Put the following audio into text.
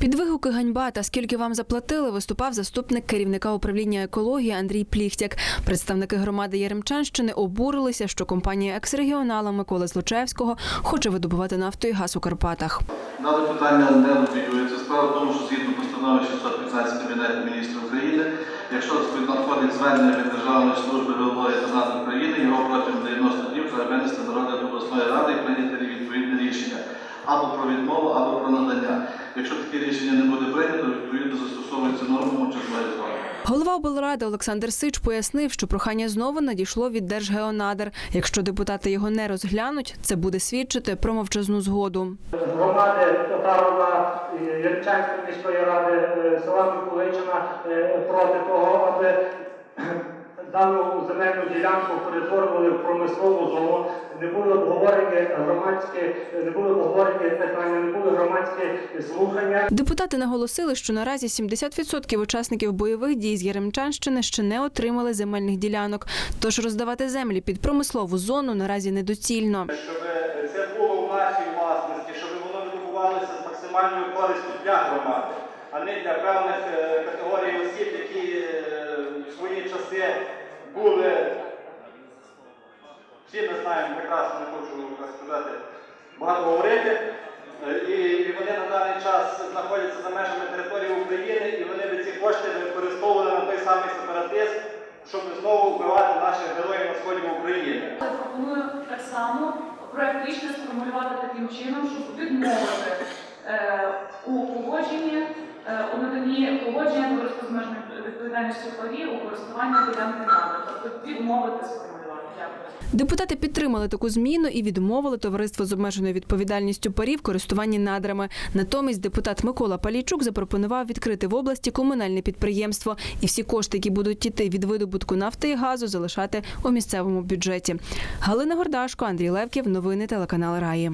Під вигуки ганьба та скільки вам заплатили, виступав заступник керівника управління екології Андрій Пліхтяк. Представники громади Яремчанщини обурилися, що компанія екс-регіонала Миколи Злочевського хоче видобувати нафту і газ у Карпатах. Дане питання не лобіюється. Справа в тому, що згідно постанови 615 Кабінету міністрів України, якщо надходить звернення від Державної служби геології та надр України, його протягом 90 днів треба винести на розгляд обласної ради і прийняти відповідне рішення або про відмову, або про надання. Якщо таке рішення не буде прийнято, відповідно застосовується норма мовчазної згоди. Голова облради Олександр Сич пояснив, що прохання знову надійшло від Держгеонадр. Якщо депутати його не розглянуть, це буде свідчити про мовчазну згоду. громади Татарова, Ярчанської міської ради, е, села Миколичина е, проти того, аби дану земельну ділянку перетворювали в промислову зону. Не були обговорені громадські, не були обговорені питання, слухання. Депутати наголосили, що наразі 70% учасників бойових дій з Яремчанщини ще не отримали земельних ділянок. Тож роздавати землі під промислову зону наразі недоцільно. щоб це було в нашій власності, щоб воно відбувалося з максимальною користю для громади, а не для певних е, категорій осіб, які е, в свої часи були. Всі ми знаємо прекрасно, не хочу сказати, багато говорити. Е, І, час знаходяться за межами території України, і вони би ці кошти використовували на той самий сепаратизм, щоб знову вбивати наших героїв на сході України. Пропоную так само проект рішення сформулювати таким чином, щоб відмовити е, у погодженні, е, у наданні погодження товариства з обмеженою відповідальністю ПАВІ у користуванні ділянки надр. Тобто відмовити сформулювати. Депутати підтримали таку зміну і відмовили товариство з обмеженою відповідальністю парі в користуванні надрами. Натомість депутат Микола Палійчук запропонував відкрити в області комунальне підприємство і всі кошти, які будуть йти від видобутку нафти і газу, залишати у місцевому бюджеті. Галина Гордашко, Андрій Левків, новини телеканал Раї.